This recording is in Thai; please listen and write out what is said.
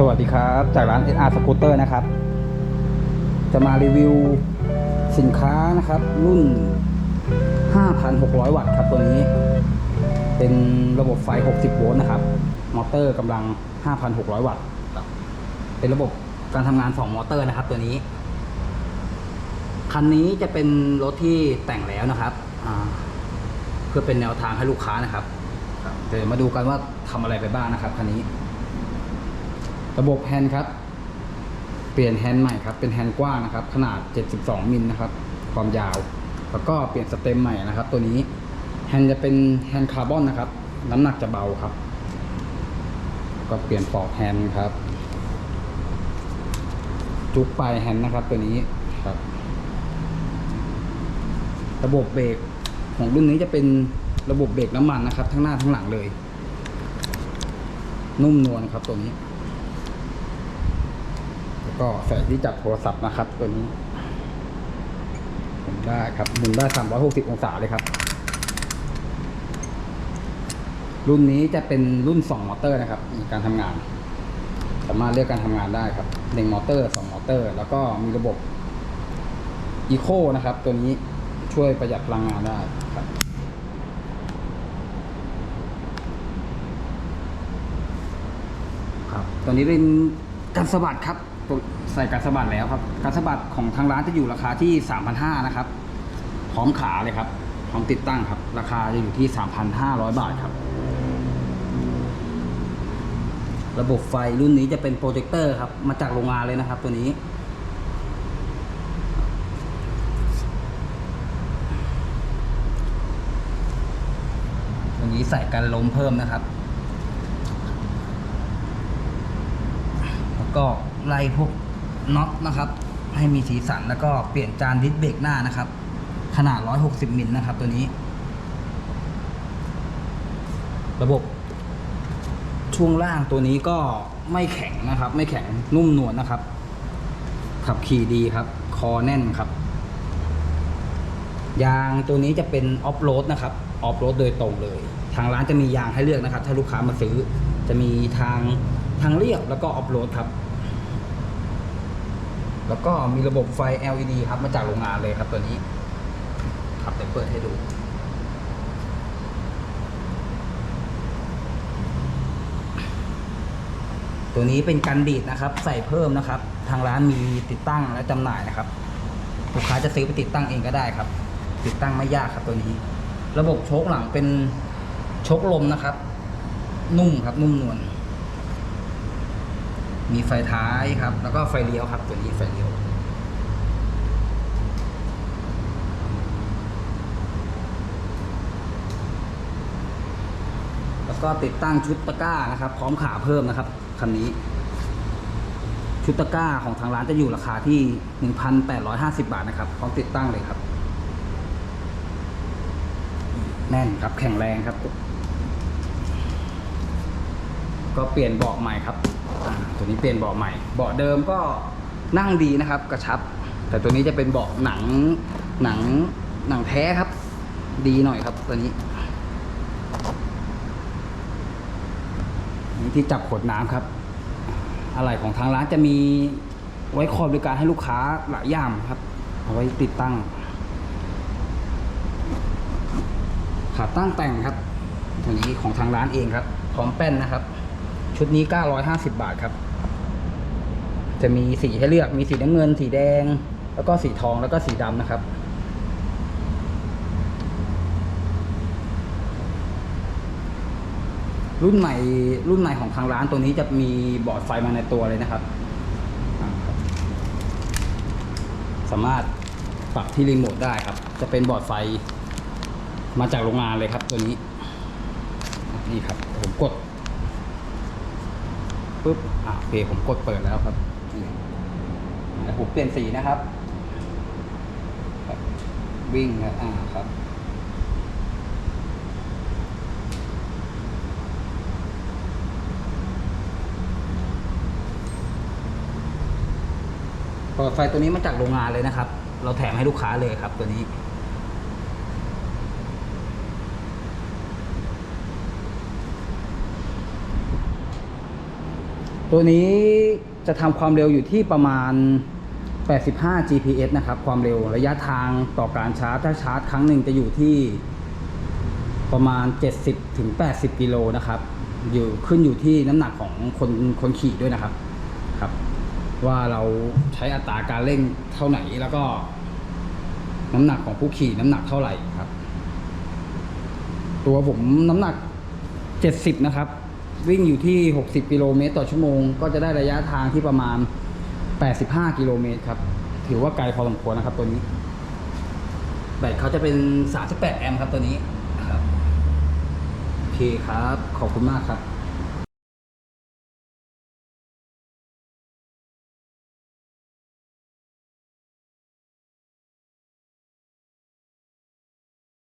สวัสดีครับ จากร้าน SR Scooter นะครับ จะมารีวิวสินค้านะครับ รุ่น 5,600 วัตต์ครับตัวนี้ เป็นระบบไฟ 60 โวลต์นะครับ มอเตอร์กำลัง 5,600 วัตต์ครับเป็นระบบการทำงาน2มอเตอร์นะครับตัวนี้ คันนี้จะเป็นรถที่แต่งแล้วนะครับอ่าเพื่อเป็นแนวทางให้ลูกค้านะครับ เดี๋ยวมาดูกันว่าทำอะไรไปบ้างนะครับคันนี้ ระบบแฮนด์ครับ เปลี่ยนแฮนด์ใหม่ครับ เป็นแฮนด์กว้างนะครับ ขนาด 72 มิลนะครับ ความยาว แล้วก็เปลี่ยนสเต็มใหม่นะครับ ตัวนี้ แฮนด์จะเป็นแฮนด์คาร์บอนนะครับ น้ำหนักจะเบาครับ ก็เปลี่ยนปอกแฮนด์ครับ จุกปลายแฮนด์นะครับ ตัวนี้ครับ ระบบเบรกของรุ่นนี้จะเป็นระบบเบรกน้ำมันนะครับ ทั้งหน้าทั้งหลังเลย นุ่มนวลครับตัวนี้ ก็ใส่ที่จับโทรศัพท์นะครับ ตัวนี้หมุนได้ครับหมุนได้360องศาเลยครับ รุ่นนี้จะเป็นรุ่น2มอเตอร์นะครับในการทำงาน สามารถเลือกการทำงานได้ครับ1มอเตอร์2มอเตอร์ แล้วก็มีระบบอีโคนะครับ ตัวนี้ช่วยประหยัดพลังงานได้ครับครับตัวนี้เป็นการสะบัดครับ ใส่การสะบัดแล้วครับการสะบัดของทางร้านจะอยู่ราคาที่ 3,500นะครับพร้อมขาเลยครับพร้อมติดตั้งครับ ราคาจะอยู่ที่ 3,500 บาทครับ ระบบไฟรุ่นนี้จะเป็นโปรเจคเตอร์ครับ มาจากโรงงานเลยนะครับ ตัวนี้ ตัวนี้ใส่กันลมเพิ่มนะครับ แล้วก็ ไล่พวกน็อตนะครับ ให้มีสีสันแล้วก็เปลี่ยนจานดิสเบรกหน้านะครับ ขนาด 160มิลนะครับ ตัวนี้ ระบบช่วงล่างตัวนี้ก็ไม่แข็งนะครับ ไม่แข็งนุ่มนวลนะครับ ขับขี่ดีครับ คอแน่นครับ ยางตัวนี้จะเป็นออฟโรดนะครับออฟโรดโดยตรงเลย ทางร้านจะมียางให้เลือกนะครับ ถ้าลูกค้ามาซื้อ จะมีทางทางเรียบแล้วก็ออฟโรดครับ แล้วก็มีระบบไฟ LED ครับมาจากโรงงานเลยครับตัวนี้ ครับเดี๋ยวเปิดให้ดู ตัวนี้เป็นกันดีดนะครับ ใส่เพิ่มนะครับ ทางร้านมีติดตั้งและจำหน่ายนะครับลูกค้าจะซื้อไปติดตั้งเองก็ได้ครับ ติดตั้งไม่ยากครับตัวนี้ ระบบโชคหลังเป็นโชคลมนะครับ นุ่มครับนุ่มนวล มีไฟท้ายครับ แล้วก็ไฟเลี้ยวครับ ตัวนี้ไฟเลี้ยว แล้วก็ติดตั้งชุดตะกร้านะครับ พร้อมขาเพิ่มนะครับคันนี้ ชุดตะกร้าของทางร้านจะอยู่ราคาที่ 1,850 บาทนะครับ พร้อมติดตั้งเลยครับ แน่นครับแข็งแรงครับ ก็เปลี่ยนเบาะใหม่ครับ ตัวนี้เปลี่ยนเบาะใหม่ เบาะเดิมก็นั่งดีนะครับ กระชับ แต่ตัวนี้จะเป็นเบาะหนังหนังหนังแท้ครับ ดีหน่อยครับตัวนี้นี่ที่จับขวดน้ำครับ อะไรของทางร้านจะมีไว้คอยบริการให้ลูกค้าหลายอย่างครับ เอาไว้ติดตั้ง ขาตั้งแต่งครับตัวนี้ของทางร้านเองครับ พร้อมแป้นนะครับ ชุดนี้ 950 บาทครับ จะมีสีให้เลือกมีสีน้ำเงิน สีแดง แล้วก็สีทองแล้วก็สีดำนะครับ รุ่นใหม่รุ่นใหม่ของทางร้านตัวนี้จะมีบอร์ดไฟมาในตัวเลยนะครับอ่าครับสามารถปรับที่รีโมทได้ครับ จะเป็นบอร์ดไฟมาจากโรงงานเลยครับตัวนี้ นี่ครับ ผมกด ปุ๊บอ่าโอเคผมกดเปิดแล้วครับนี่ผมเปลี่ยนสีนะครับ วิ่งนะอ่าครับหลอดไฟตัวนี้มาจากโรงงานเลยนะครับ เราแถมให้ลูกค้าเลยครับตัวนี้ ตัวนี้จะทำความเร็วอยู่ที่ประมาณ 85 GPS นะครับ ความเร็วระยะทางต่อการชาร์จ ถ้าชาร์จครั้งหนึ่งจะอยู่ที่ประมาณ 70ถึง80 กิโลนะครับ อยู่ขึ้นอยู่ที่น้ำหนักของคนคนขี่ด้วยนะครับครับ ว่าเราใช้อัตราการเร่งเท่าไหร่แล้วก็ น้ำหนักของผู้ขี่น้ำหนักเท่าไหร่ครับ ตัวผมน้ำหนัก 70 นะครับ วิ่งอยู่ที่ 60 กิโลเมตรต่อชั่วโมง ก็จะได้ระยะทางที่ประมาณ 85 กิโลเมตรครับ ถือว่าไกลพอสมควรนะครับตัวนี้ แบตเขาจะเป็น 38 แอมป์ครับตัวนี้ครับโอเคครับ ขอบคุณมากครับ